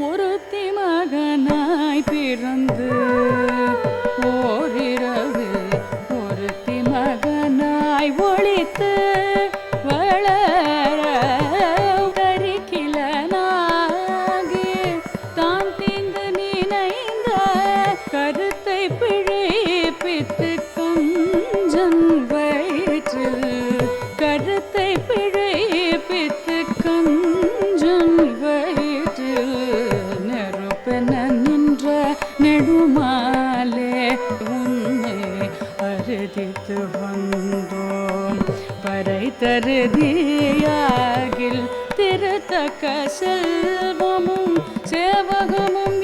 ஒருத்தி மகனாய் பிறந்து தருதியாகில் திருத்தக்க செல்வமும் சேவகமும்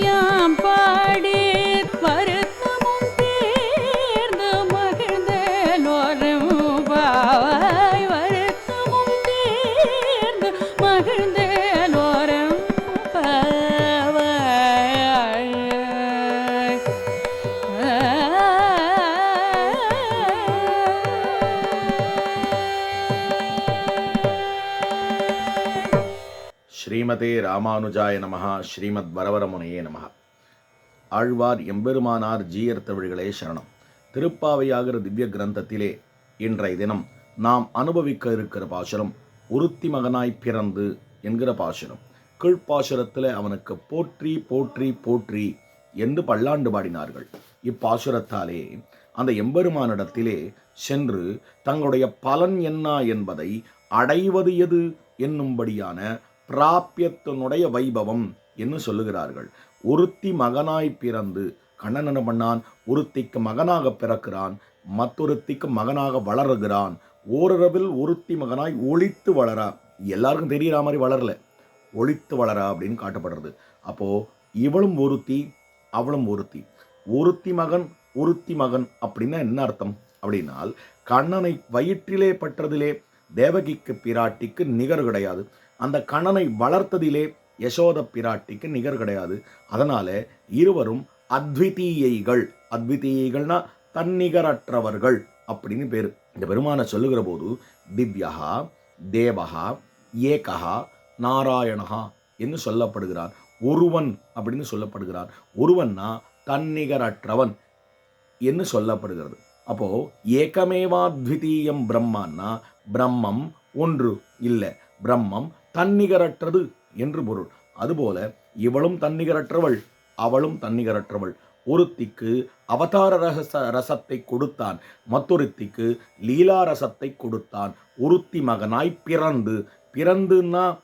ஸ்ரீமதே ராமானுஜாய நமகா ஸ்ரீமத் வரவரமுனையே நமஹ. ஆழ்வார் எம்பெருமானார் ஜீயர் தமிழ்களே சரணம். திருப்பாவையாகிற திவ்ய கிரந்தத்திலே இன்றைய தினம் நாம் அனுபவிக்க இருக்கிற பாசுரம் உருத்தி மகனாய் பிறந்து என்கிற பாசுரம். கீழ்ப்பாசுரத்தில் அவனுக்கு போற்றி போற்றி போற்றி என்று பல்லாண்டு பாடினார்கள். இப்பாசுரத்தாலே அந்த எம்பெருமானிடத்திலே சென்று தங்களுடைய பலன் என்ன என்பதை அடைவது எது என்னும்படியான பிராபியத்தினுடைய வைபவம் என்று சொல்லுகிறார்கள். ஒருத்தி மகனாய் பிறந்து கண்ணன் என்ன பண்ணான்? ஒருத்திக்கு மகனாக பிறக்கிறான். மற்றொருத்திக்கு மகனாக வளருகிறான். ஓரளவில் ஒருத்தி மகனாய் ஒழித்து வளரா? எல்லாருக்கும் தெரிகிற மாதிரி வளரல. ஒழித்து வளரா அப்படின்னு காட்டப்படுறது. அப்போ இவளும் ஒருத்தி அவளும் ஒருத்தி. ஒருத்தி மகன் ஒருத்தி மகன் அப்படின்னா என்ன அர்த்தம்? அப்படின்னால் கண்ணனை வயிற்றிலே பற்றதிலே தேவகிக்கு பிராட்டிக்கு நிகர் கிடையாது. அந்த கணனை வளர்த்ததிலே யசோத பிராட்டிக்கு நிகர் கிடையாது. அதனால இருவரும் அத்விதீயைகள். அத்விதீயைகள்னா தன்னிகரற்றவர்கள் அப்படின்னு பேர். இந்த பெருமானை சொல்லுகிற போது திவ்யகா தேவகா ஏகஹா நாராயணகா என்று சொல்லப்படுகிறார். ஒருவன் அப்படின்னு சொல்லப்படுகிறார். ஒருவன்னா தன்னிகரற்றவன் என்று சொல்லப்படுகிறது. அப்போ ஏகமேவாத்விதீயம் பிரம்மான்னா பிரம்மம் ஒன்று இல்லை. பிரம்மம் தன்னிகரற்றது என்று பொருள். அதுபோல இவளும் தன்னிகரற்றவள் அவளும் தன்னிகரற்றவள். ஒருத்திக்கு அவதார ரச ரசத்தை கொடுத்தான் மற்றொருத்திக்கு லீலா ரசத்தை கொடுத்தான். ஒருத்தி மகனாய் பிறந்து பிறந்துன்னா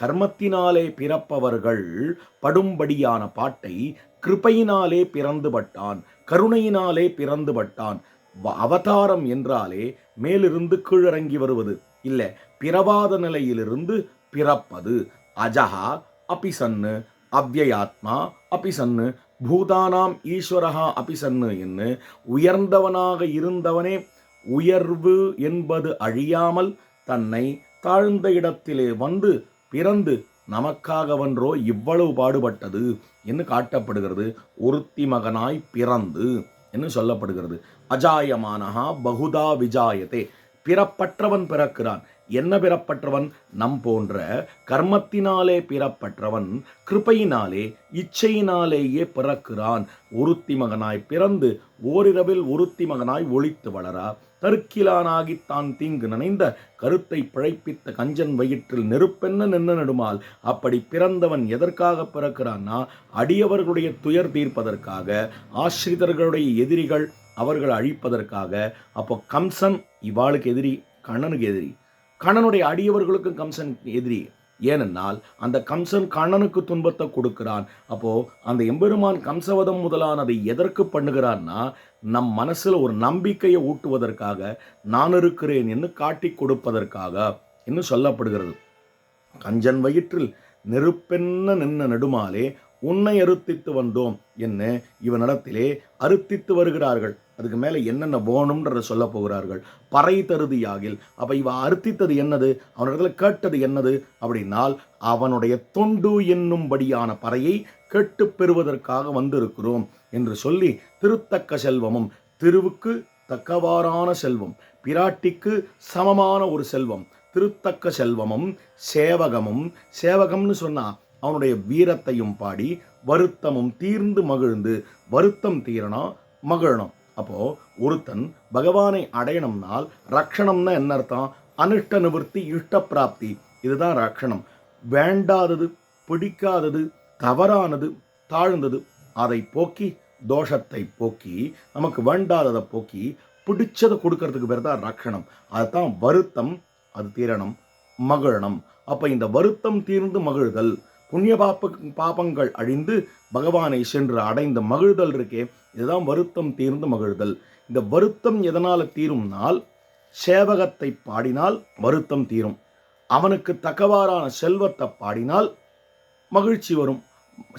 கர்மத்தினாலே பிறப்பவர்கள் படும்படியான பாட்டை கிருபையினாலே பிறந்து பட்டான் கருணையினாலே பிறந்து பட்டான் வ- அவதாரம் என்றாலே மேலிருந்து கீழிறங்கி வருவது. இல்லை பிறவாத நிலையிலிருந்து பிறப்பது. அஜஹா அபிசன்னு அவ்யயாத்மா அபிசன்னு பூதானாம் ஈஸ்வரஹா அபிசன்னு என்று உயர்ந்தவனாக இருந்தவனே உயர்வு என்பது அழியாமல் தன்னை தாழ்ந்த இடத்திலே வந்து பிறந்து நமக்காகவன்றோ இவ்வளவு பாடுபட்டது என்று காட்டப்படுகிறது. ஒருத்தி மகனாய் பிறந்து என்று சொல்லப்படுகிறது. அஜாயமானஹா பகுதா விஜாயதே. பிறப்பற்றவன் பிறக்கிறான். என்ன பிறப்பற்றவன்? நம் போன்ற கர்மத்தினாலே பிறப்பற்றவன் கிருபையினாலே இச்சையினாலேயே பிறக்கிறான். ஒருத்தி மகனாய் பிறந்து ஓரிரவில் ஒருத்தி மகனாய் ஒழித்து வளரா. தருக்கிலானாகி தான் தீங்கு நனைந்த கருத்தை பிழைப்பித்த கஞ்சன் வயிற்றில் நெருப்பென்ன நின்று நெடுமால்? அப்படி பிறந்தவன் எதற்காக பிறக்கிறான்னா அடியவர்களுடைய துயர் தீர்ப்பதற்காக ஆசிரிதர்களுடைய எதிரிகள் அவர்கள் அழிப்பதற்காக. அப்போ கம்சன் இவாளுக்கு எதிரி கண்ணனுக்கு எதிரி. கண்ணனுடைய அடியவர்களுக்கும் கம்சன் எதிரி. ஏனென்றால் அந்த கம்சன் கண்ணனுக்கு துன்பத்தை கொடுக்கிறான். அப்போது அந்த எம்பெருமான் கம்சவதம் முதலானதை எதற்கு பண்ணுகிறான்னா நம் மனசில் ஒரு நம்பிக்கையை ஊட்டுவதற்காக நான் இருக்கிறேன் என்று காட்டி கொடுப்பதற்காக என்று சொல்லப்படுகிறது. கஞ்சன் வயிற்றில் நெருப்பென்ன நின்ன நெடுமாலே உன்னை அறுத்தித்து வந்தோம் என்ன இவனிடத்திலே அறுத்தித்து வருகிறார்கள். அதுக்கு மேலே என்னென்ன வேணும்ன்றத சொல்ல போகிறார்கள். பறை தருது யாகில். அப்போ இவ அறுத்தித்தது என்னது? அவனிடத்துல கேட்டது என்னது? அப்படின்னால் அவனுடைய தொண்டு என்னும்படியான பறையை கேட்டுப் பெறுவதற்காக வந்திருக்கிறோம் என்று சொல்லி திருத்தக்க செல்வமும் திருவுக்கு தக்கவாறான செல்வம் பிராட்டிக்கு சமமான ஒரு செல்வம் திருத்தக்க செல்வமும் சேவகமும் சேவகம்னு சொன்னா அவனுடைய வீரத்தையும் பாடி வருத்தமும் தீர்ந்து மகிழ்ந்து வருத்தம் தீரணும் மகிழணும். அப்போது ஒருத்தன் பகவானை அடையணும்னால் ரக்ஷணம்னா என்ன அர்த்தம்? அனிஷ்ட நிவர்த்தி இஷ்ட பிராப்தி. இதுதான் ரக்ஷணம். வேண்டாதது பிடிக்காதது தவறானது தாழ்ந்தது அதை போக்கி தோஷத்தை போக்கி நமக்கு வேண்டாததை போக்கி பிடிச்சதை கொடுக்கறதுக்கு பேர் தான் ரக்ஷணம். அதுதான் வருத்தம் அது தீரணம் மகிழணும். அப்போ இந்த வருத்தம் தீர்ந்து மகிழ்தல் புண்ணிய பாப்ப பாபங்கள் அழிந்து பகவானை சென்று அடைந்த மகிழ்தல் இருக்கே இதுதான் வருத்தம் தீர்ந்து மகிழ்தல். இந்த வருத்தம் எதனால் தீரும்னால் சேவகத்தை பாடினால் வருத்தம் தீரும். அவனுக்கு தக்கவாறான செல்வத்தை பாடினால் மகிழ்ச்சி வரும்.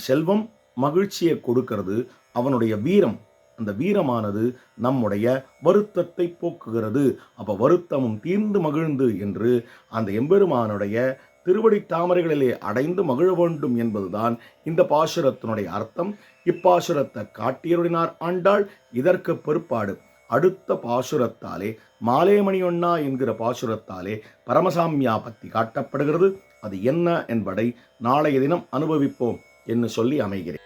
செல்வம் மகிழ்ச்சியை கொடுக்கிறது. அவனுடைய வீரம் அந்த வீரமானது நம்முடைய வருத்தத்தை போக்குகிறது. அப்போ வருத்தமும் தீர்ந்து மகிழ்ந்து என்று அந்த எம்பெருமானுடைய திருவடி தாமரைகளிலே அடைந்து மகிழ வேண்டும் என்பதுதான் இந்த பாசுரத்தினுடைய அர்த்தம். இப்பாசுரத்தை காட்டியருடினார் ஆண்டாள். இதற்கு பிற்பாடு அடுத்த பாசுரத்தாலே மாலேமணியொன்னா என்கிற பாசுரத்தாலே பரமசாமியா பத்தி காட்டப்படுகிறது. அது என்ன என்பதை நாளைய தினம் அனுபவிப்போம் என்று சொல்லி அமைகிறேன்.